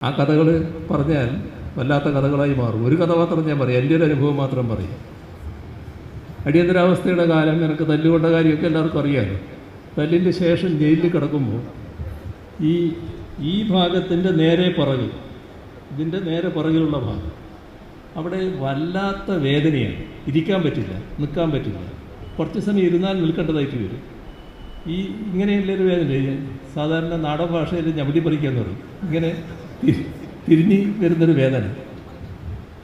ആ കഥകൾ പറഞ്ഞാൽ വല്ലാത്ത കഥകളായി മാറും. ഒരു കഥ മാത്രം ഞാൻ പറയാം. എന്റെ ഒരു അനുഭവം മാത്രം പറയും. അടിയന്തരാവസ്ഥയുടെ കാലം എനിക്ക് തല്ലുകൊണ്ട കാര്യമൊക്കെ എല്ലാവർക്കും അറിയാമല്ലോ തല്ലിന്റെ ശേഷം ജയിലിൽ കിടക്കുമ്പോൾ ഈ ഈ ഭാഗത്തിന്റെ നേരെ പുറകിൽ ഇതിന്റെ നേരെ പുറകിലുള്ള ഭാഗം അവിടെ വല്ലാത്ത വേദനയാണ്. ഇരിക്കാൻ പറ്റില്ല നിൽക്കാൻ പറ്റില്ല. കുറച്ച് സമയം ഇരുന്നാൽ നിൽക്കേണ്ടതായിട്ട് വരും. ഈ ഇങ്ങനെയുള്ളൊരു വേദന? സാധാരണ നാടൻ ഭാഷയിൽ ഞവടി പറിക്കാന്ന് പറയും ഇങ്ങനെ തിരിഞ്ഞ് വരുന്നൊരു വേദന.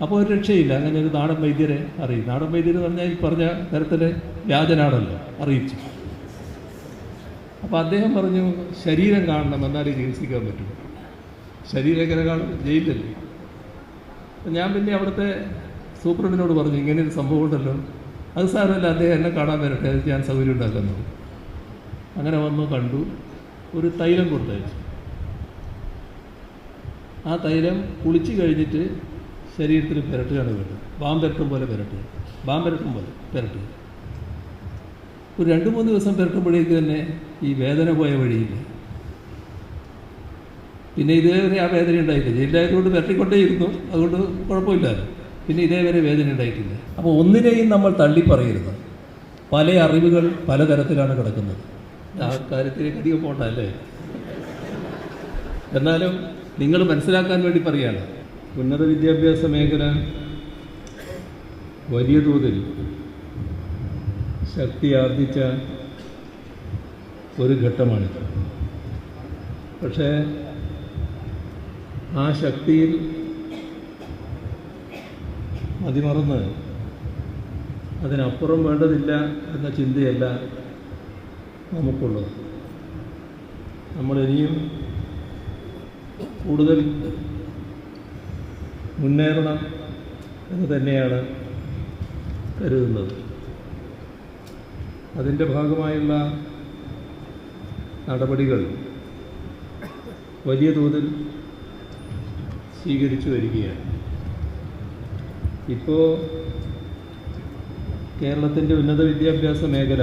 അപ്പോൾ ഒരു രക്ഷയില്ല. അങ്ങനെ ഒരു നാടൻ വൈദ്യരെ അറിയും. നാടൻ വൈദ്യർ പറഞ്ഞാൽ ഈ പറഞ്ഞ തരത്തിൽ വ്യാജനാണല്ലോ അറിയിച്ചു. അപ്പോൾ അദ്ദേഹം പറഞ്ഞു ശരീരം കാണണം എന്നാലേ ചികിത്സിക്കാൻ പറ്റും. ശരീരം എങ്ങനെ കാണും ജയിലല്ലേ ഞാൻ പിന്നെ അവിടുത്തെ സൂപ്രണ്ടിനോട് പറഞ്ഞു ഇങ്ങനെ ഒരു സംഭവം ഉണ്ടല്ലോ. അത് സാരമല്ല അദ്ദേഹം എന്നെ കാണാൻ വരട്ടെ. ഞാൻ സൗകര്യം ഉണ്ടാക്കുന്നു അങ്ങനെ വന്നു കണ്ടു. ഒരു തൈലം കൊടുത്തയച്ചു. ആ തൈലം കുളിച്ച് കഴിഞ്ഞിട്ട് ശരീരത്തിൽ പുരട്ടുകയാണ് വേണ്ടത്. പാമ്പരട്ടും പോലെ പുരട്ടുക. ബാം പുരട്ടും പോലെ പുരട്ടുക. ഒരു രണ്ട് മൂന്ന് ദിവസം പുരട്ടുമ്പോഴേക്ക് തന്നെ ഈ വേദന പോയ വഴിയില്ല. പിന്നെ ഇതേവരെ ആ വേദന ഉണ്ടായില്ല ജയിലായതുകൊണ്ട് പുരട്ടിക്കൊണ്ടേയിരുന്നു. അതുകൊണ്ട് കുഴപ്പമില്ലല്ലോ പിന്നെ ഇതേവരെ വേദന ഉണ്ടായിട്ടില്ല. അപ്പോൾ ഒന്നിനെയും നമ്മൾ തള്ളി പറയരുത്. പല അറിവുകൾ പലതരത്തിലാണ് കിടക്കുന്നത്. ആ കാര്യത്തിലേക്ക് അധികം പോകണ്ട അല്ലേ? എന്നാലും നിങ്ങൾ മനസ്സിലാക്കാൻ വേണ്ടി പറയുകയാണ് ഉന്നത വിദ്യാഭ്യാസ മേഖല വലിയ തോതിൽ ശക്തി ആർജിച്ച ഒരു ഘട്ടമാണിത് പക്ഷേ ആ ശക്തിയിൽ അതിമറന്ന് അതിനപ്പുറം വേണ്ടതില്ല എന്ന ചിന്തയല്ല നമുക്കുള്ളത്. നമ്മൾ ഇനിയും കൂടുതൽ മുന്നേറണം എന്ന് തന്നെയാണ് കരുതുന്നത്. അതിന്റെ ഭാഗമായുള്ള നടപടികൾ വലിയ തോതിൽ സ്വീകരിച്ചു വരികയാണ്. ഇപ്പോൾ കേരളത്തിന്റെ ഉന്നത വിദ്യാഭ്യാസ മേഖല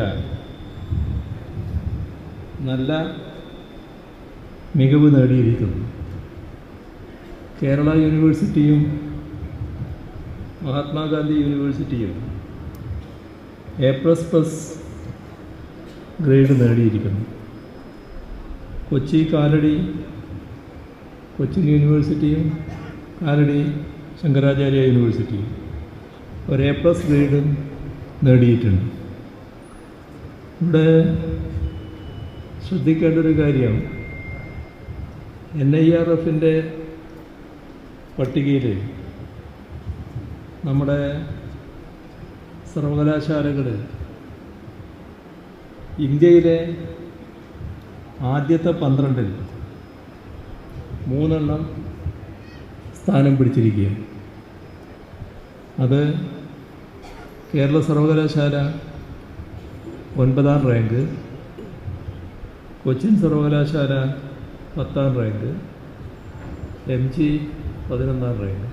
നല്ല മികവ് നേടിയിരിക്കുന്നു. കേരള യൂണിവേഴ്സിറ്റിയും മഹാത്മാഗാന്ധി യൂണിവേഴ്സിറ്റിയും എ പ്ലസ് പ്ലസ് ഗ്രേഡ് നേടിയിരിക്കുന്നു. കൊച്ചി കാലടി കൊച്ചി യൂണിവേഴ്സിറ്റിയും കാലടി ശങ്കരാചാര്യ യൂണിവേഴ്സിറ്റിയും ഒരു എ പ്ലസ് ഗ്രേഡും നേടിയിട്ടുണ്ട്. ഇവിടെ ശ്രദ്ധിക്കേണ്ട ഒരു കാര്യം എൻ ഐ ആർ എഫിന്റെ പട്ടികയിൽ നമ്മുടെ സർവകലാശാലകൾ ഇന്ത്യയിലെ ആദ്യത്തെ പന്ത്രണ്ടിൽ മൂന്നെണ്ണം സ്ഥാനം പിടിച്ചിരിക്കുകയാണ്. അത് കേരള സർവകലാശാല ഒൻപതാം റാങ്ക് കൊച്ചിൻ സർവകലാശാല പത്താം റാങ്ക് എം ജി പതിനൊന്നാം റാങ്ക്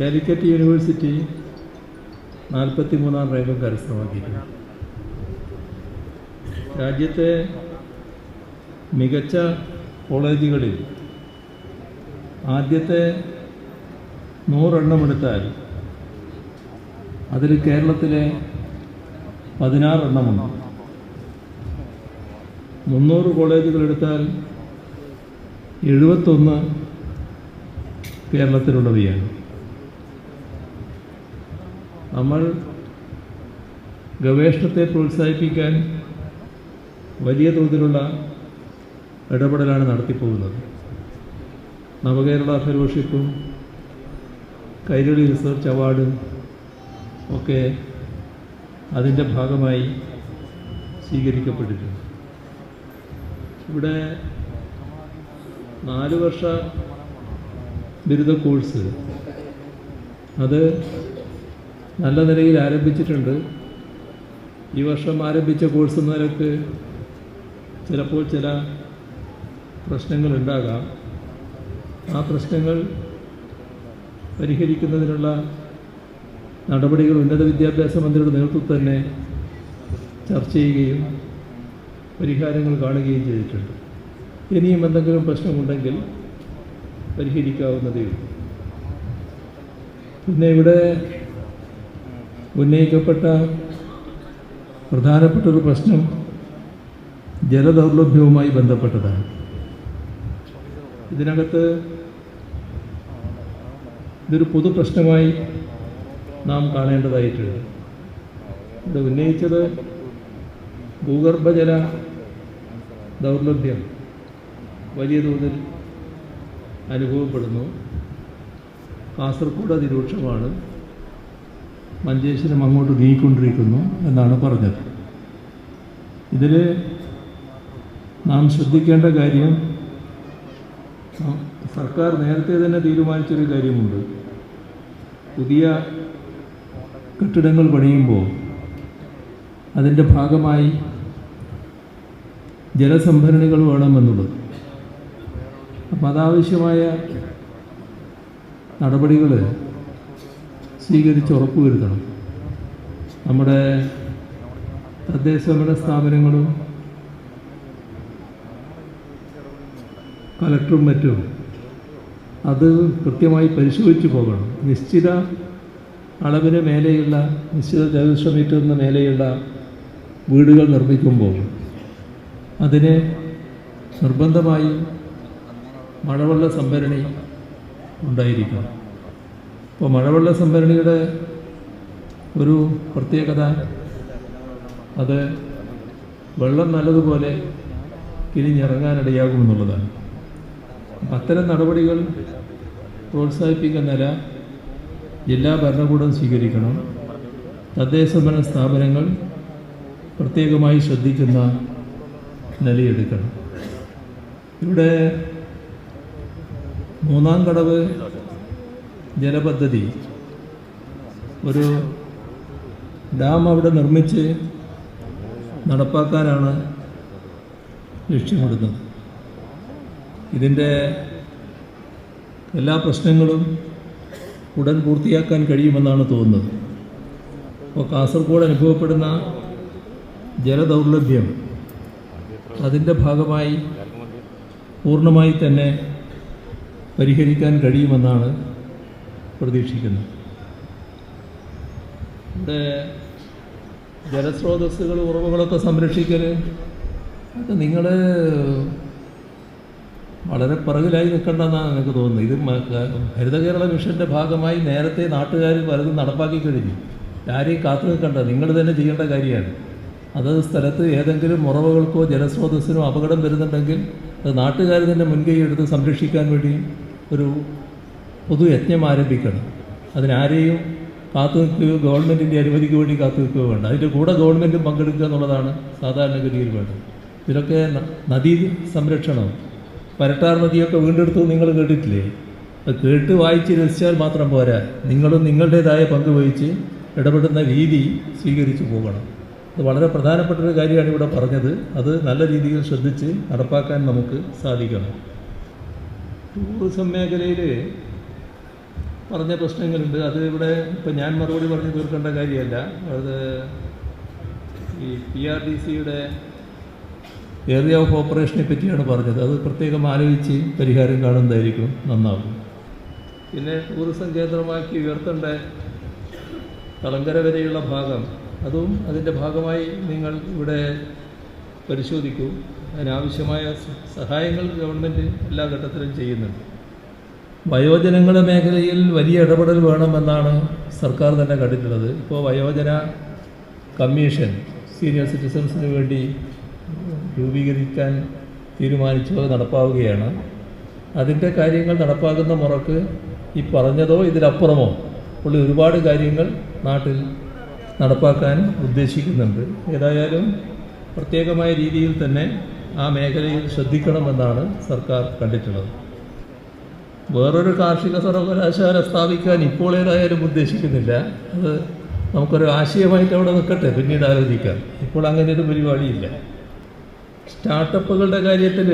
കാലിക്കറ്റ് യൂണിവേഴ്സിറ്റി നാൽപ്പത്തി മൂന്നാം റാങ്കും കരസ്ഥമാക്കിയിട്ടുണ്ട്. രാജ്യത്തെ മികച്ച കോളേജുകളിൽ ആദ്യത്തെ നൂറെണ്ണം എടുത്താൽ അതിൽ കേരളത്തിലെ പതിനാറെണ്ണമുണ്ട്. മുന്നൂറ് കോളേജുകൾ എടുത്താൽ എഴുപത്തൊന്ന് കേരളത്തിലുള്ളവയാണ്. നമ്മൾ ഗവേഷണത്തെ പ്രോത്സാഹിപ്പിക്കാൻ വലിയ തോതിലുള്ള ഇടപെടലാണ് നടത്തിപ്പോകുന്നത്. നവകേരള ഫെലോഷിപ്പും കൈരളി റിസർച്ച് അവാർഡും ഒക്കെ അതിന്റെ ഭാഗമായി സ്വീകരിക്കപ്പെട്ടിട്ടുണ്ട്. ഇവിടെ നാല് വർഷ ബിരുദ കോഴ്സ്. അത് നല്ല നിലയിൽ ആരംഭിച്ചിട്ടുണ്ട്. ഈ വർഷം ആരംഭിച്ച കോഴ്സ് എന്ന ചിലപ്പോൾ ചില പ്രശ്നങ്ങൾ ഉണ്ടാകാം. ആ പ്രശ്നങ്ങൾ പരിഹരിക്കുന്നതിനുള്ള നടപടികൾ ഉന്നത വിദ്യാഭ്യാസ മന്ത്രിയുടെ നേതൃത്വത്തിൽ തന്നെ ചർച്ച ചെയ്യുകയും പരിഹാരങ്ങൾ കാണുകയും ചെയ്തിട്ടുണ്ട്. ഇനിയും എന്തെങ്കിലും പ്രശ്നമുണ്ടെങ്കിൽ പരിഹരിക്കാവുന്നതേ ഉള്ളൂ. പിന്നെ ഇവിടെ ഉന്നയിക്കപ്പെട്ട പ്രധാനപ്പെട്ട ഒരു പ്രശ്നം ജലദൗർലഭ്യവുമായി ബന്ധപ്പെട്ടതാണ്. ഇതിനകത്ത് ഇതൊരു പൊതു പ്രശ്നമായി നാം കാണേണ്ടതായിട്ടുണ്ട്. ഇവിടെ ഉന്നയിച്ചത് ഭൂഗർഭജല ദൗർലഭ്യം വലിയ തോതിൽ അനുഭവപ്പെടുന്നു. കാസർഗോഡ് അതിരൂക്ഷമാണ്. മഞ്ചേശ്വരം അങ്ങോട്ട് നീങ്ങിക്കൊണ്ടിരിക്കുന്നു എന്നാണ് പറഞ്ഞത്. ഇതിൽ നാം ശ്രദ്ധിക്കേണ്ട കാര്യം സർക്കാർ നേരത്തെ തന്നെ തീരുമാനിച്ചൊരു കാര്യമുണ്ട്. പുതിയ കെട്ടിടങ്ങൾ പണിയുമ്പോൾ അതിന്റെ ഭാഗമായി ജലസംഭരണികൾ വേണമെന്നുള്ളത്. അപ്പം അതാവശ്യമായ നടപടികൾ സ്വീകരിച്ച് ഉറപ്പുവരുത്തണം. നമ്മുടെ തദ്ദേശഭരണ സ്ഥാപനങ്ങളും കലക്ടറും മറ്റും അത് കൃത്യമായി പരിശോധിച്ച് പോകണം. നിശ്ചിത അളവിന് മേലെയുള്ള നിശ്ചിത ചതുരശ്ര മീറ്ററിന് മേലെയുള്ള വീടുകൾ നിർമ്മിക്കുമ്പോൾ അതിനെ നിർബന്ധമായും മഴവെള്ള സംഭരണി ഉണ്ടായിരിക്കണം. അപ്പോൾ മഴവെള്ള സംഭരണിയുടെ ഒരു പ്രത്യേകത അത് വെള്ളം നല്ലതുപോലെ കിരിഞ്ഞിറങ്ങാനിടയാകുമെന്നുള്ളതാണ് അത്തരം നടപടികൾ പ്രോത്സാഹിപ്പിക്കുന്ന ജില്ലാ ഭരണകൂടം സ്വീകരിക്കണം. തദ്ദേശ ഭരണ സ്ഥാപനങ്ങൾ പ്രത്യേകമായി ശ്രദ്ധിക്കുന്ന നിലയെടുക്കണം. ഇവിടെ മൂന്നാം കടവ് ജലപദ്ധതി. ഒരു ഡാം അവിടെ നിർമ്മിച്ച് നടപ്പാക്കാനാണ് ലക്ഷ്യമിടുന്നത്. ഇതിന്റെ എല്ലാ പ്രശ്നങ്ങളും ഉടൻ പൂർത്തിയാക്കാൻ കഴിയുമെന്നാണ് തോന്നുന്നത്. അപ്പോൾ കാസർഗോഡ് അനുഭവപ്പെടുന്ന ജലദൗർലഭ്യം അതിന്റെ ഭാഗമായി പൂർണമായി തന്നെ പരിഹരിക്കാൻ കഴിയുമെന്നാണ് പ്രതീക്ഷിക്കുന്നത്. ഇവിടെ ജലസ്രോതസ്സുകൾ ഉറവുകളൊക്കെ സംരക്ഷിക്കൽ അത് നിങ്ങൾ വളരെ പിറകിലായി നിൽക്കേണ്ടെന്നാണ് എനിക്ക് തോന്നുന്നത്. ഇത് ഹരിതകേരള ഹരിത കേരള മിഷന്റെ ഭാഗമായി നേരത്തെ നാട്ടുകാർ പലതും നടപ്പാക്കി കഴിഞ്ഞു. ആരെയും കാത്തു നിൽക്കണ്ട നിങ്ങൾ തന്നെ ചെയ്യേണ്ട കാര്യമാണ്. അതത് സ്ഥലത്ത് ഏതെങ്കിലും ഉറവുകൾക്കോ ജലസ്രോതസ്സിനോ അപകടം വരുന്നുണ്ടെങ്കിൽ നാട്ടുകാർ തന്നെ മുൻകൈ എടുത്ത് സംരക്ഷിക്കാൻ വേണ്ടി ഒരു പൊതു യജ്ഞം ആരംഭിക്കണം. അതിനാരെയും കാത്തു നിൽക്കുകയോ ഗവൺമെന്റിന്റെ അനുമതിക്ക് വേണ്ടി കാത്തു നിൽക്കുകയോ വേണ്ട. അതിന്റെ കൂടെ ഗവൺമെന്റും പങ്കെടുക്കുക എന്നുള്ളതാണ് സാധാരണഗതിയിൽ വേണ്ടത്. ഇതിലൊക്കെ നദീ സംരക്ഷണം പരട്ടാർ നദിയൊക്കെ വീണ്ടെടുത്തു നിങ്ങൾ കേട്ടിട്ടില്ലേ? കേട്ട് വായിച്ച് രസിച്ചാൽ മാത്രം പോരാ. നിങ്ങളും നിങ്ങളുടേതായ പങ്ക് വഹിച്ച് ഇടപെടുന്ന രീതി സ്വീകരിച്ചു പോകണം. വളരെ പ്രധാനപ്പെട്ട ഒരു കാര്യമാണ് ഇവിടെ പറഞ്ഞത്. അത് നല്ല രീതിയിൽ ശ്രദ്ധിച്ച് നടപ്പാക്കാൻ നമുക്ക് സാധിക്കണം. ടൂറിസം മേഖലയിൽ പറഞ്ഞ പ്രശ്നങ്ങളുണ്ട്. അത് ഇവിടെ ഇപ്പം ഞാൻ മറുപടി പറഞ്ഞ് തീർക്കേണ്ട കാര്യമല്ല. അത് ഈ പി ആർ ഡി സിയുടെ ഏരിയ ഓഫ് ഓപ്പറേഷനെ പറ്റിയാണ് പറഞ്ഞത്. അത് പ്രത്യേകം ആലോചിച്ച് പരിഹാരം കാണുന്നതായിരിക്കും നന്നാവും. പിന്നെ ടൂറിസം കേന്ദ്രമാക്കി ഉയർത്തേണ്ട തളങ്കര വരെയുള്ള ഭാഗം അതും അതിന്റെ ഭാഗമായി നിങ്ങൾ ഇവിടെ പരിശോധിക്കൂ. അതിനാവശ്യമായ സഹായങ്ങൾ ഗവൺമെന്റ് എല്ലാ ഘട്ടത്തിലും ചെയ്യുന്നുണ്ട്. വയോജനങ്ങളുടെ മേഖലയിൽ വലിയ ഇടപെടൽ വേണമെന്നാണ് സർക്കാർ തന്നെ കണ്ടിട്ടുള്ളത്. ഇപ്പോൾ വയോജന കമ്മീഷൻ സീനിയർ സിറ്റിസൺസിന് വേണ്ടി രൂപീകരിക്കാൻ തീരുമാനിച്ചു അത് നടപ്പാവുകയാണ്. അതിന്റെ കാര്യങ്ങൾ നടപ്പാക്കുന്ന മുറക്ക് ഈ പറഞ്ഞതോ ഇതിലപ്പുറമോ ഉള്ള ഒരുപാട് കാര്യങ്ങൾ നാട്ടിൽ നടപ്പാക്കാൻ ഉദ്ദേശിക്കുന്നുണ്ട്. ഏതായാലും പ്രത്യേകമായ രീതിയിൽ തന്നെ ആ മേഖലയിൽ ശ്രദ്ധിക്കണമെന്നാണ് സർക്കാർ കണ്ടിട്ടുള്ളത്. വേറൊരു കാർഷിക സർവകലാശാല സ്ഥാപിക്കാൻ ഇപ്പോൾ ഏതായാലും ഉദ്ദേശിക്കുന്നില്ല. അത് നമുക്കൊരു ആശയമായിട്ട് അവിടെ നിൽക്കട്ടെ പിന്നീട് ആലോചിക്കാം. ഇപ്പോൾ അങ്ങനെ ഒരു പരിപാടിയില്ല. സ്റ്റാർട്ടപ്പുകളുടെ കാര്യത്തിൽ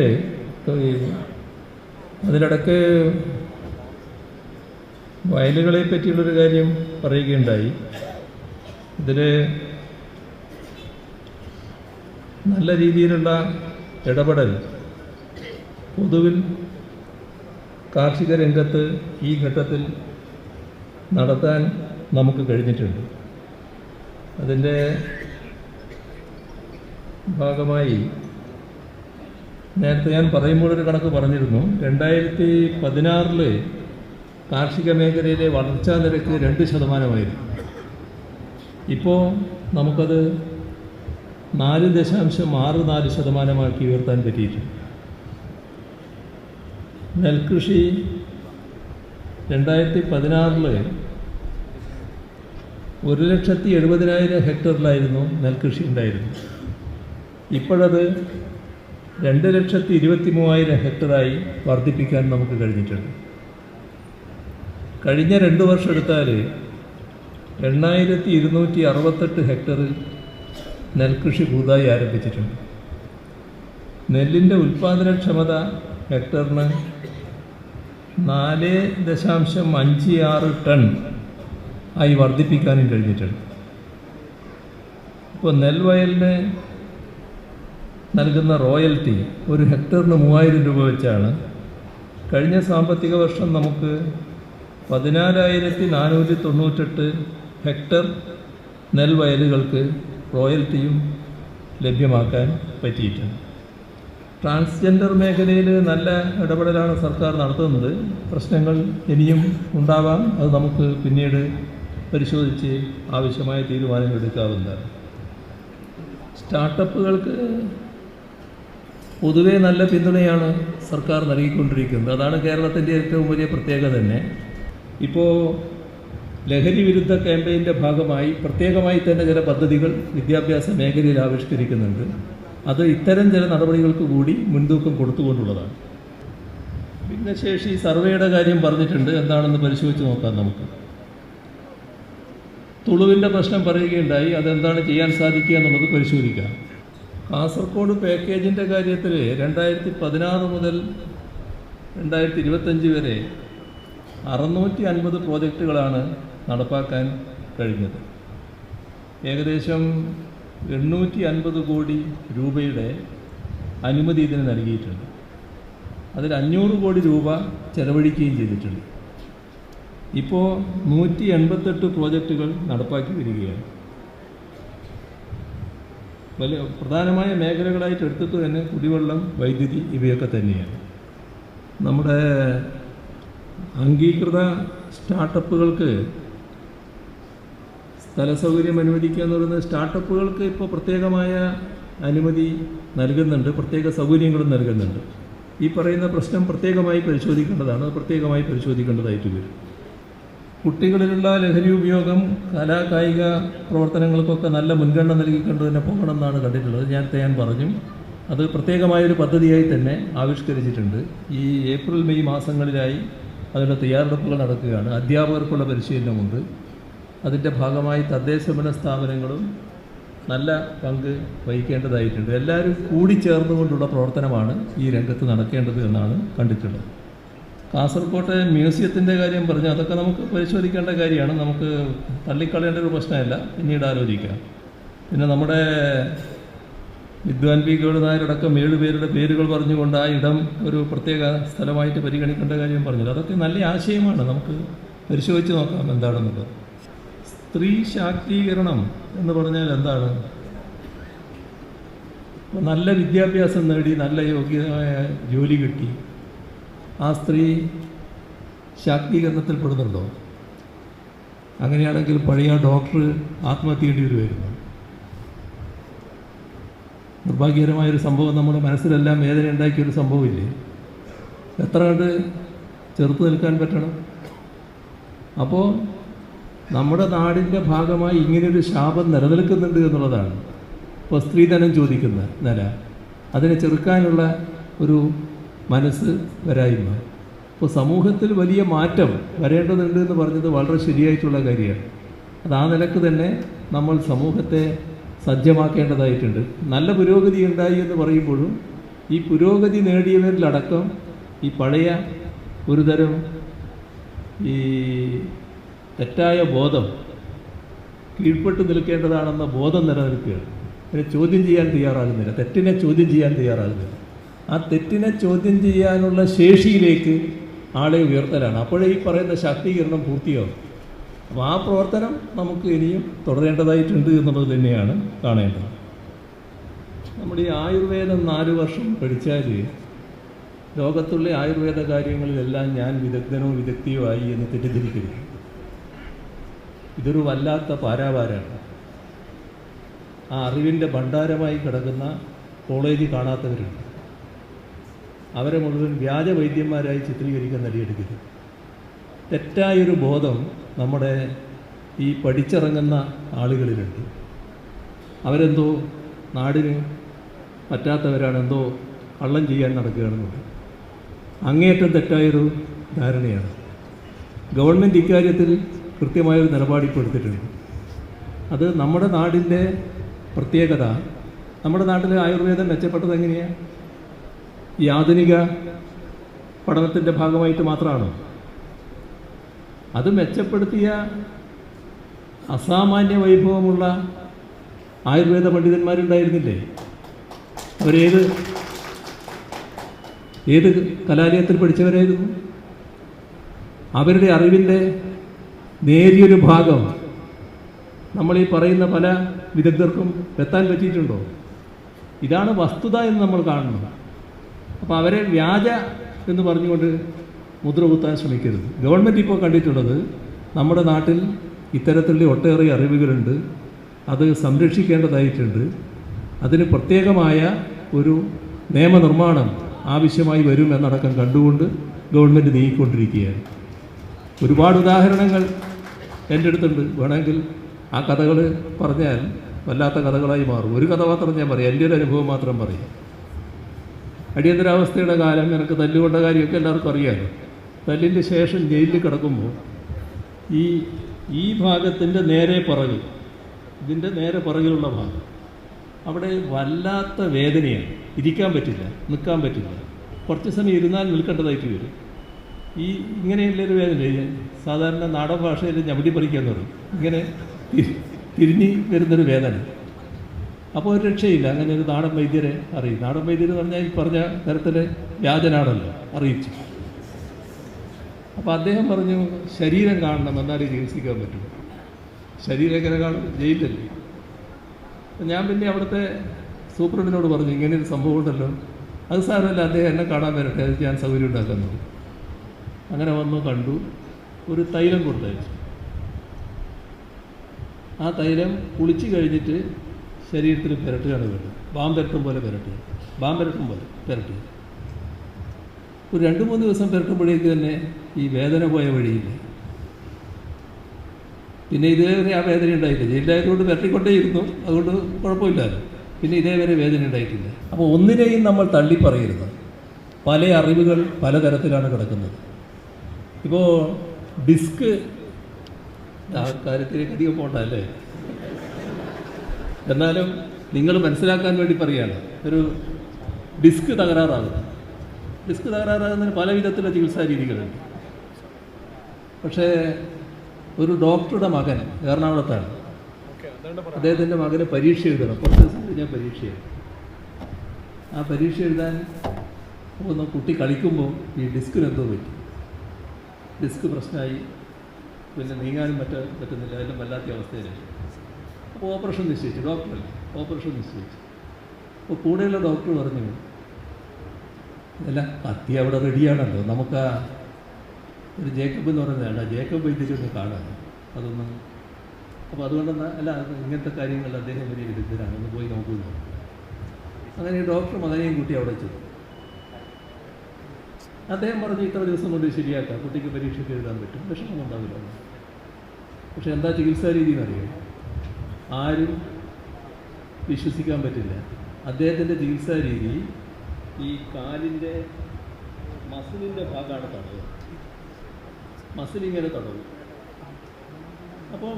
അതിലിടക്ക് വയലുകളെ പറ്റിയുള്ളൊരു കാര്യം പറയുകയുണ്ടായി. ഇതിൽ നല്ല രീതിയിലുള്ള ഇടപെടൽ. പൊതുവിൽ കാർഷിക രംഗത്ത് ഈ ഘട്ടത്തിൽ നടത്താൻ നമുക്ക് കഴിഞ്ഞിട്ടുണ്ട്. അതിന്റെ ഭാഗമായി നേരത്തെ ഞാൻ പറയുമ്പോൾ ഒരു കണക്ക് പറഞ്ഞിരുന്നു. രണ്ടായിരത്തി പതിനാറിൽ കാർഷിക മേഖലയിലെ വളർച്ചാ നിരക്ക് രണ്ട് ശതമാനമായിരുന്നു. ഇപ്പോൾ നമുക്കത് നാല് ദശാംശം ആറ് നാല് ശതമാനമാക്കി ഉയർത്താൻ പറ്റിയിട്ടുണ്ട്. നെൽകൃഷി രണ്ടായിരത്തി പതിനാറിൽ ഒരു ലക്ഷത്തി എഴുപതിനായിരം ഹെക്ടറിലായിരുന്നു നെൽകൃഷി ഉണ്ടായിരുന്നു ഇപ്പോഴത് രണ്ട് ലക്ഷത്തി ഇരുപത്തി മൂവായിരം ഹെക്ടറായി വർദ്ധിപ്പിക്കാൻ നമുക്ക് കഴിഞ്ഞിട്ടുണ്ട്. കഴിഞ്ഞ രണ്ട് വർഷം എടുത്താൽ എണ്ണായിരത്തി ഇരുന്നൂറ്റി അറുപത്തെട്ട് ഹെക്ടറിൽ നെൽകൃഷി പുതുതായി ആരംഭിച്ചിട്ടുണ്ട്. നെല്ലിന്റെ ഉൽപ്പാദനക്ഷമത ഹെക്ടറിന് നാല് ദശാംശം അഞ്ച് ആറ് ടൺ ആയി വർദ്ധിപ്പിക്കാനും കഴിഞ്ഞിട്ടുണ്ട്. ഇപ്പോൾ നെൽവയലിന് നൽകുന്ന റോയൽറ്റി ഒരു ഹെക്ടറിന് മൂവായിരം രൂപ വെച്ചാണ്. കഴിഞ്ഞ സാമ്പത്തിക വർഷം നമുക്ക് പതിനാലായിരത്തി നാനൂറ്റി തൊണ്ണൂറ്റെട്ട് ഹെക്ടർ നെൽവയലുകൾക്ക് റോയൽറ്റിയും ലഭ്യമാക്കാൻ പറ്റിയിട്ടുണ്ട്. ട്രാൻസ്ജെൻഡർ മേഖലയിൽ നല്ല ഇടപെടലാണ് സർക്കാർ നടത്തുന്നത്. പ്രശ്നങ്ങൾ ഇനിയും ഉണ്ടാവാം. അത് നമുക്ക് പിന്നീട് പരിശോധിച്ച് ആവശ്യമായ തീരുമാനങ്ങൾ എടുക്കാവുന്നതാണ്. സ്റ്റാർട്ടപ്പുകൾക്ക് പൊതുവെ നല്ല പിന്തുണയാണ് സർക്കാർ നൽകിക്കൊണ്ടിരിക്കുന്നത്. അതാണ് കേരളത്തിന്റെ ഏറ്റവും വലിയ പ്രത്യേകത തന്നെ. ഇപ്പോൾ ലഹരി വിരുദ്ധ ക്യാമ്പയിന്റെ ഭാഗമായി പ്രത്യേകമായി തന്നെ ചില പദ്ധതികൾ വിദ്യാഭ്യാസ മേഖലയിൽ ആവിഷ്കരിക്കുന്നുണ്ട്. അത് ഇത്തരം ചില നടപടികൾക്ക് കൂടി മുൻതൂക്കം കൊടുത്തുകൊണ്ടുള്ളതാണ്. ഭിന്നശേഷി സർവേയുടെ കാര്യം പറഞ്ഞിട്ടുണ്ട്. എന്താണെന്ന് പരിശോധിച്ച് നോക്കാം നമുക്ക്. തുളുവിന്റെ പ്രശ്നം പറയുകയുണ്ടായി. അതെന്താണ് ചെയ്യാൻ സാധിക്കുക എന്നുള്ളത് പരിശോധിക്കാം. കാസർഗോഡ് പാക്കേജിന്റെ കാര്യത്തിൽ രണ്ടായിരത്തി പതിനാറ് മുതൽ രണ്ടായിരത്തി ഇരുപത്തഞ്ച് വരെ അറുന്നൂറ്റി അൻപത് പ്രോജക്റ്റുകളാണ് നടപ്പാക്കാൻ കഴിഞ്ഞത്. ഏകദേശം എണ്ണൂറ്റി അൻപത് കോടി രൂപയുടെ അനുമതി ഇതിന് നൽകിയിട്ടുണ്ട്. അതിൽ അഞ്ഞൂറ് കോടി രൂപ ചെലവഴിക്കുകയും ചെയ്തിട്ടുണ്ട്. ഇപ്പോൾ നൂറ്റി എൺപത്തെട്ട് പ്രോജക്റ്റുകൾ നടപ്പാക്കി വരികയാണ്. വലിയ പ്രധാനമായ മേഖലകളായിട്ട് എടുത്തിട്ട് തന്നെ കുടിവെള്ളം വൈദ്യുതി ഇവയൊക്കെ തന്നെയാണ്. നമ്മുടെ അംഗീകൃത സ്റ്റാർട്ടപ്പുകൾക്ക് സ്ഥല സൗകര്യം അനുവദിക്കുക എന്ന് പറയുന്നത് സ്റ്റാർട്ടപ്പുകൾക്ക് ഇപ്പോൾ പ്രത്യേകമായ അനുമതി നൽകുന്നുണ്ട് പ്രത്യേക സൗകര്യങ്ങളും നൽകുന്നുണ്ട്. ഈ പറയുന്ന പ്രശ്നം പ്രത്യേകമായി പരിശോധിക്കേണ്ടതാണ് അത് പ്രത്യേകമായി പരിശോധിക്കേണ്ടതായിട്ട് വരും. കുട്ടികളിലുള്ള ലഹരി ഉപയോഗം കലാ കായിക പ്രവർത്തനങ്ങൾക്കൊക്കെ നല്ല മുൻഗണന നൽകിക്കൊണ്ട് തന്നെ പോകണം എന്നാണ് കണ്ടിട്ടുള്ളത് ഞാൻ തേൻ പറഞ്ഞു. അത് പ്രത്യേകമായൊരു പദ്ധതിയായി തന്നെ ആവിഷ്കരിച്ചിട്ടുണ്ട്. ഈ ഏപ്രിൽ മെയ് മാസങ്ങളിലായി അതിന്റെ തയ്യാറെടുപ്പുകൾ നടക്കുകയാണ്. അധ്യാപകർക്കുള്ള പരിശീലനമുണ്ട്. അതിന്റെ ഭാഗമായി തദ്ദേശഭരണ സ്ഥാപനങ്ങളും നല്ല പങ്ക് വഹിക്കേണ്ടതായിട്ടുണ്ട്. എല്ലാവരും കൂടി ചേർന്നുകൊണ്ടുള്ള പ്രവർത്തനമാണ് ഈ രംഗത്ത് നടക്കേണ്ടത് എന്നാണ് കണ്ടിട്ടുള്ളത്. കാസർകോട്ടെ മ്യൂസിയത്തിന്റെ കാര്യം പറഞ്ഞു അതൊക്കെ നമുക്ക് പരിശോധിക്കേണ്ട കാര്യമാണ്. നമുക്ക് തള്ളിക്കളയേണ്ട ഒരു പ്രശ്നമല്ല. പിന്നീട് ആലോചിക്കാം. പിന്നെ നമ്മുടെ വിദ്വാൻ പി ഗൗഡ് നായരടക്കം ഏഴ് പേരുടെ പേരുകൾ പറഞ്ഞുകൊണ്ട് ആ ഇടം ഒരു പ്രത്യേക സ്ഥലമായിട്ട് പരിഗണിക്കേണ്ട കാര്യം പറഞ്ഞു അതൊക്കെ നല്ല ആശയമാണ്. നമുക്ക് പരിശോധിച്ച് നോക്കാം എന്താണെന്നുള്ളത്. സ്ത്രീ ശാക്തീകരണം എന്ന് പറഞ്ഞാൽ എന്താണ്? നല്ല വിദ്യാഭ്യാസം നേടി നല്ല യോഗ്യമായ ജോലി കിട്ടി. ആ സ്ത്രീ ശാക്തീകരണത്തിൽ പെടുന്നുണ്ടോ? അങ്ങനെയാണെങ്കിൽ പഴയ ഡോക്ടർ ആത്മഹത്യ ചെയ്യേണ്ടി വരുമായിരുന്നു നിർഭാഗ്യകരമായൊരു സംഭവം നമ്മുടെ മനസ്സിലെല്ലാം വേദന ഉണ്ടാക്കിയൊരു സംഭവമില്ലേ? എത്ര കണ്ട് ചെറുത്ത് നിൽക്കാൻ പറ്റണം? അപ്പോൾ നമ്മുടെ നാടിന്റെ ഭാഗമായി ഇങ്ങനെയൊരു ശാപം നിലനിൽക്കുന്നുണ്ട് എന്നുള്ളതാണ്. ഇപ്പോൾ സ്ത്രീധനം ചോദിക്കുന്ന നില. അതിനെ ചെറുക്കാനുള്ള ഒരു മനസ്സ് വരായ്മ. ഇപ്പോൾ സമൂഹത്തിൽ വലിയ മാറ്റം വരേണ്ടതുണ്ട് എന്ന് പറഞ്ഞത് വളരെ ശരിയായിട്ടുള്ള കാര്യമാണ്. അത് ആ നിലയ്ക്ക് തന്നെ നമ്മൾ സമൂഹത്തെ സജ്ജമാക്കേണ്ടതായിട്ടുണ്ട്. നല്ല പുരോഗതി ഉണ്ടായി എന്ന് പറയുമ്പോഴും ഈ പുരോഗതി നേടിയവരിലടക്കം ഈ പഴയ ഒരുതരം ഈ തെറ്റായ ബോധം കീഴ്പ്പെട്ട് നിൽക്കേണ്ടതാണെന്ന ബോധം നിലനിൽക്കുകയാണ്. അതിനെ ചോദ്യം ചെയ്യാൻ തയ്യാറാകുന്നില്ല. തെറ്റിനെ ചോദ്യം ചെയ്യാൻ തയ്യാറാകുന്നില്ല. ആ തെറ്റിനെ ചോദ്യം ചെയ്യാനുള്ള ശേഷിയിലേക്ക് ആളെ ഉയർത്തലാണ്. അപ്പോഴേ ഈ പറയുന്ന ശാക്തീകരണം പൂർത്തിയാവും. അപ്പോൾ ആ പ്രവർത്തനം നമുക്ക് ഇനിയും തുടരേണ്ടതായിട്ടുണ്ട് എന്നുള്ളത് തന്നെയാണ് കാണേണ്ടത്. നമ്മുടെ ഈ ആയുർവേദം നാല് വർഷം പഠിച്ചാൽ ലോകത്തുള്ള ആയുർവേദ കാര്യങ്ങളിലെല്ലാം ഞാൻ വിദഗ്ധനോ വിദഗ്ധിയോ ആയി എന്ന് തെറ്റിദ്ധരിക്കരുത്. ഇതൊരു വല്ലാത്ത പാരാവാരാണ്. ആ അറിവിന്റെ ഭണ്ഡാരമായി കിടക്കുന്ന കോളേജ് കാണാത്തവരുണ്ട്. അവരെ മുഴുവൻ വ്യാജ വൈദ്യന്മാരായി ചിത്രീകരിക്കാൻ നടിയെടുക്കരുത് തെറ്റായൊരു ബോധം നമ്മുടെ ഈ പഠിച്ചിറങ്ങുന്ന ആളുകളിലുണ്ട്. അവരെന്തോ നാടിന് പറ്റാത്തവരാണ് എന്തോ കള്ളം ചെയ്യാൻ നടക്കുകയാണെന്നുണ്ട്. അങ്ങേയറ്റം തെറ്റായൊരു ധാരണയാണ്. ഗവൺമെന്റ് ഇക്കാര്യത്തിൽ കൃത്യമായൊരു നിലപാടിപ്പോൾ എടുത്തിട്ടുണ്ട്. അത് നമ്മുടെ നാടിന്റെ പ്രത്യേകത. നമ്മുടെ നാട്ടിൽ ആയുർവേദം മെച്ചപ്പെട്ടത് എങ്ങനെയാണ് ഈ ആധുനിക പഠനത്തിന്റെ ഭാഗമായിട്ട് മാത്രമാണോ? അത് മെച്ചപ്പെടുത്തിയ അസാമാന്യ വൈഭവമുള്ള ആയുർവേദ പണ്ഡിതന്മാരുണ്ടായിരുന്നില്ലേ? അവരേത്? ഏത് കലാലയത്തിൽ പഠിച്ചവരായിരുന്നു? അവരുടെ അറിവിന്റെ നേരിയൊരു ഭാഗം. നമ്മൾ ഈ പറയുന്ന പല വിദഗ്ധർക്കും എത്താൻ പറ്റിയിട്ടുണ്ടോ? ഇതാണ് വസ്തുത എന്ന് നമ്മൾ കാണുന്നത്. അപ്പോൾ അവരെ വ്യാജ എന്ന് പറഞ്ഞുകൊണ്ട് മുദ്ര കുത്താൻ ശ്രമിക്കരുത്. ഗവൺമെന്റ് ഇപ്പോൾ കണ്ടിട്ടുള്ളത് നമ്മുടെ നാട്ടിൽ ഇത്തരത്തിലുള്ള ഒട്ടേറെ അറിവുകളുണ്ട്. അത് സംരക്ഷിക്കേണ്ടതായിട്ടുണ്ട്. അതിന് പ്രത്യേകമായ ഒരു നിയമനിർമ്മാണം ആവശ്യമായി വരും എന്നടക്കം കണ്ടുകൊണ്ട് ഗവൺമെന്റ് നീങ്ങിക്കൊണ്ടിരിക്കുകയാണ്. ഒരുപാട് ഉദാഹരണങ്ങൾ എന്റെ അടുത്തുണ്ട്. വേണമെങ്കിൽ ആ കഥകൾ പറഞ്ഞാൽ വല്ലാത്ത കഥകളായി മാറും. ഒരു കഥ മാത്രം ഞാൻ പറയാം. എന്റെ ഒരു അനുഭവം മാത്രം പറയാം. അടിയന്തരാവസ്ഥയുടെ കാലം എനിക്ക് തല്ലുകൊണ്ട കാര്യമൊക്കെ എല്ലാവർക്കും അറിയാമല്ലോ തല്ലിന്റെ ശേഷം ജയിലിൽ കിടക്കുമ്പോൾ ഈ ഈ ഭാഗത്തിന്റെ നേരെ പുറകിൽ ഇതിന്റെ നേരെ പുറകിലുള്ള ഭാഗം അവിടെ വല്ലാത്ത വേദനയാണ്. ഇരിക്കാൻ പറ്റില്ല നിൽക്കാൻ പറ്റില്ല. കുറച്ച് സമയം ഇരുന്നാൽ നിൽക്കേണ്ടതായിട്ട് വരും. ഈ ഇങ്ങനെയുള്ളൊരു വേദന സാധാരണ നാടൻ ഭാഷയിൽ ഞവടി പറിക്കാന്ന് പറയും ഇങ്ങനെ തിരിഞ്ഞു വരുന്നൊരു വേദന. അപ്പോൾ ഒരു രക്ഷയില്ല. അങ്ങനെ ഒരു നാടൻ വൈദ്യരെ അറിയും. നാടൻ വൈദ്യർ എന്ന് പറഞ്ഞാൽ ഈ പറഞ്ഞ തരത്തിലെ വ്യാജനാണല്ലോ അറിയിച്ചു. അപ്പോൾ അദ്ദേഹം പറഞ്ഞു ശരീരം കാണണം എന്നാലേ ചികിത്സിക്കാൻ പറ്റും. ശരീരം എങ്ങനെ കാണും ജയിലല്ലേ ഞാൻ പിന്നെ അവിടുത്തെ സൂപ്രണ്ടിനോട് പറഞ്ഞു ഇങ്ങനെ ഒരു സംഭവം ഉണ്ടല്ലോ. അത് സാരമല്ല അദ്ദേഹം എന്നെ കാണാൻ വരട്ടെ അത് ഞാൻ സൗകര്യം ഉണ്ടാക്കുന്നത് അങ്ങനെ വന്നു കണ്ടു. ഒരു തൈലം കൊടുത്തയച്ചു. ആ തൈലം കുളിച്ച് കഴിഞ്ഞിട്ട് ശരീരത്തിൽ പുരട്ടുകയാണ് വേണ്ടത്. ബാമ്പരട്ടും പോലെ പുരട്ടുക ബാമ്പരട്ടും പോലെ പുരട്ടുക ഒരു രണ്ട് മൂന്ന് ദിവസം പുരട്ടുമ്പോഴേക്ക് തന്നെ ഈ വേദന പോയ വഴിയില്ല. പിന്നെ ഇതേവരെ ആ വേദന ഉണ്ടായിട്ടില്ല. ജയിലായതുകൊണ്ട് പുരട്ടിക്കൊണ്ടേയിരുന്നു. അതുകൊണ്ട് കുഴപ്പമില്ലല്ലോ പിന്നെ ഇതേവരെ വേദന ഉണ്ടായിട്ടില്ല. അപ്പോൾ ഒന്നിനെയും നമ്മൾ തള്ളി പറയരുത് പല അറിവുകൾ പലതരത്തിലാണ് കിടക്കുന്നത്. ഇപ്പോൾ ഡിസ്ക് ആ കാര്യത്തിലേക്ക് അധികം പോണ്ട അല്ലേ? എന്നാലും നിങ്ങൾ മനസ്സിലാക്കാൻ വേണ്ടി പറയുകയാണ്. ഒരു ഡിസ്ക് തകരാറാകുന്നത് ഡിസ്ക് തകരാറാകുന്നതിന് പല വിധത്തിലുള്ള ചികിത്സാ രീതികളുണ്ട്. പക്ഷേ ഒരു ഡോക്ടറുടെ മകൻ എറണാകുളത്താണ്. അദ്ദേഹത്തിന്റെ മകന് പരീക്ഷ എഴുതണം. കുറച്ച് ദിവസം കഴിഞ്ഞാൽ പരീക്ഷ എഴുതും. ആ പരീക്ഷ എഴുതാൻ പോകുന്ന കുട്ടി കളിക്കുമ്പോൾ ഈ ഡിസ്കിനെന്തോ പറ്റി? ഡിസ്ക് പ്രശ്നമായി. പിന്നെ നീങ്ങാനും മറ്റ പറ്റുന്നില്ല. അതിലും വല്ലാത്ത അവസ്ഥയിലായി. അപ്പോൾ ഓപ്പറേഷൻ നിശ്ചയിച്ചു. ഡോക്ടറല്ലേ ഓപ്പറേഷൻ നിശ്ചയിച്ചു. അപ്പോൾ കൂടെയുള്ള ഡോക്ടർ പറഞ്ഞു അല്ല കത്തി അവിടെ റെഡിയാണല്ലോ. നമുക്ക് ആ ഒരു ജേക്കബ് എന്ന് പറയുന്നതാണ് ആ ജേക്കബ് വൈദ്യുതി കാണാൻ അതൊന്ന് അപ്പോൾ അതുകൊണ്ടെന്ന് അല്ല ഇങ്ങനത്തെ കാര്യങ്ങൾ അദ്ദേഹം വലിയ വിദഗ്ധരാണ് ഒന്ന് പോയി നോക്കുന്നു അങ്ങനെ ഡോക്ടർ മകനെയും കൂട്ടി അവിടെ ചെന്നു. അദ്ദേഹം പറഞ്ഞു ഇത്ര ദിവസം കൊണ്ട് ശരിയാക്കാം. കുട്ടിക്ക് പരീക്ഷയ്ക്ക് എഴുതാൻ പറ്റും. വിഷമം ഉണ്ടാവില്ല പക്ഷെ എന്താ ചികിത്സാ രീതി എന്നറിയാം? ആരും വിശ്വസിക്കാൻ പറ്റില്ല. അദ്ദേഹത്തിന്റെ ചികിത്സാ രീതി ഈ കാലിന്റെ മസിലിന്റെ ഭാഗമാണ് തടവ്. മസിലിങ്ങനെ തടവ്. അപ്പോൾ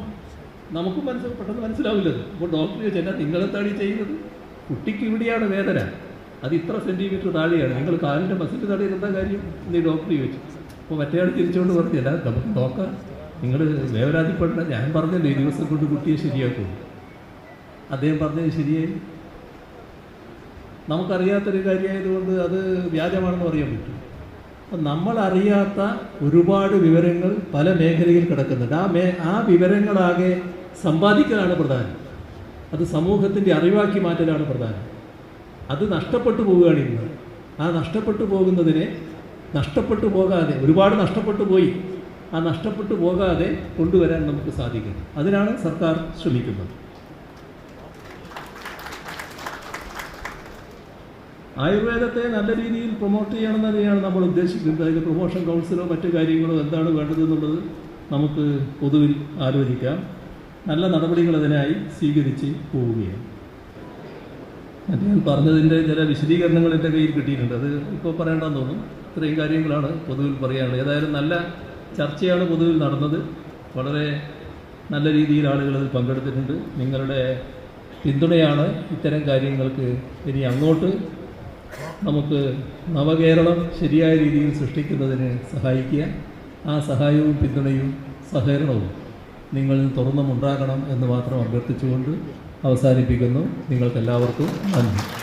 നമുക്ക് മനസ്സിൽ പെട്ടെന്ന് മനസ്സിലാവില്ലത് അപ്പോൾ ഡോക്ടർ ചോദിച്ചാൽ നിങ്ങളെത്താണ് ഈ ചെയ്യുന്നത്? കുട്ടിക്ക് ഇവിടെയാണ് വേദന. അത് ഇത്ര സെന്റിമീറ്റർ താഴെയാണ്. നിങ്ങൾ കാലിന്റെ മസിൽ തടയിൽ എന്താ കാര്യം? നീ ഡോക്ടർ ചോദിച്ചു. അപ്പോൾ മറ്റേയാൾ തിരിച്ചുകൊണ്ട് പറഞ്ഞില്ല നമുക്ക് നോക്കാം. നിങ്ങൾ വേവരാതിപ്പെടേണ്ട ഞാൻ പറഞ്ഞല്ലോ ഈ ദിവസം കൊണ്ട് കുട്ടിയെ ശരിയാക്കും. അദ്ദേഹം പറഞ്ഞത് ശരിയായി. നമുക്കറിയാത്തൊരു കാര്യമായതുകൊണ്ട് അത് വ്യാജമാണെന്ന് പറയാൻ പറ്റും. അപ്പം നമ്മളറിയാത്ത ഒരുപാട് വിവരങ്ങൾ പല മേഖലയിൽ കിടക്കുന്നുണ്ട്. ആ മേ ആ വിവരങ്ങളാകെ സമ്പാദിക്കലാണ് പ്രധാനം. അത് സമൂഹത്തിന്റെ അറിവാക്കി മാറ്റലാണ് പ്രധാനം. അത് നഷ്ടപ്പെട്ടു പോവുകയാണ് ഇന്ന്. ആ നഷ്ടപ്പെട്ടു പോകുന്നതിനെ നഷ്ടപ്പെട്ടു പോകാതെ ഒരുപാട് നഷ്ടപ്പെട്ടു പോയി. ആ നഷ്ടപ്പെട്ടു പോകാതെ കൊണ്ടുവരാൻ നമുക്ക് സാധിക്കും അതിനാണ് സർക്കാർ ശ്രമിക്കുന്നത്. ആയുർവേദത്തെ നല്ല രീതിയിൽ പ്രൊമോട്ട് ചെയ്യണം തന്നെയാണ് നമ്മൾ ഉദ്ദേശിക്കുന്നത്. അതിന്റെ പ്രൊമോഷൻ കൗൺസിലോ മറ്റു കാര്യങ്ങളോ എന്താണ് വേണ്ടതെന്നുള്ളത് നമുക്ക് പൊതുവിൽ ആലോചിക്കാം. നല്ല നടപടികൾ അതിനായി സ്വീകരിച്ച് പോവുകയാണ്. ഞാൻ പറഞ്ഞതിന്റെ ചില വിശദീകരണങ്ങൾ എന്റെ കയ്യിൽ കിട്ടിയിട്ടുണ്ട്. അത് ഇപ്പോൾ പറയേണ്ടെന്ന് തോന്നുന്നു ഇത്രയും കാര്യങ്ങളാണ് പൊതുവിൽ പറയാനുള്ളത് ഏതായാലും നല്ല ചർച്ചയാണ് പൊതുവിൽ നടന്നത്. വളരെ നല്ല രീതിയിൽ ആളുകൾ അതിൽ പങ്കെടുത്തിട്ടുണ്ട്. നിങ്ങളുടെ പിന്തുണയാണ് ഇത്തരം കാര്യങ്ങൾക്ക്. ഇനി അങ്ങോട്ട് നമുക്ക് നവകേരളം ശരിയായ രീതിയിൽ സൃഷ്ടിക്കുന്നതിന് സഹായിക്കുക. ആ സഹായവും പിന്തുണയും സഹകരണവും നിങ്ങളിൽ തുറന്നുമുണ്ടാകണം എന്ന് മാത്രം അഭ്യർത്ഥിച്ചുകൊണ്ട് അവസാനിപ്പിക്കുന്നു. നിങ്ങൾക്കെല്ലാവർക്കും നന്ദി.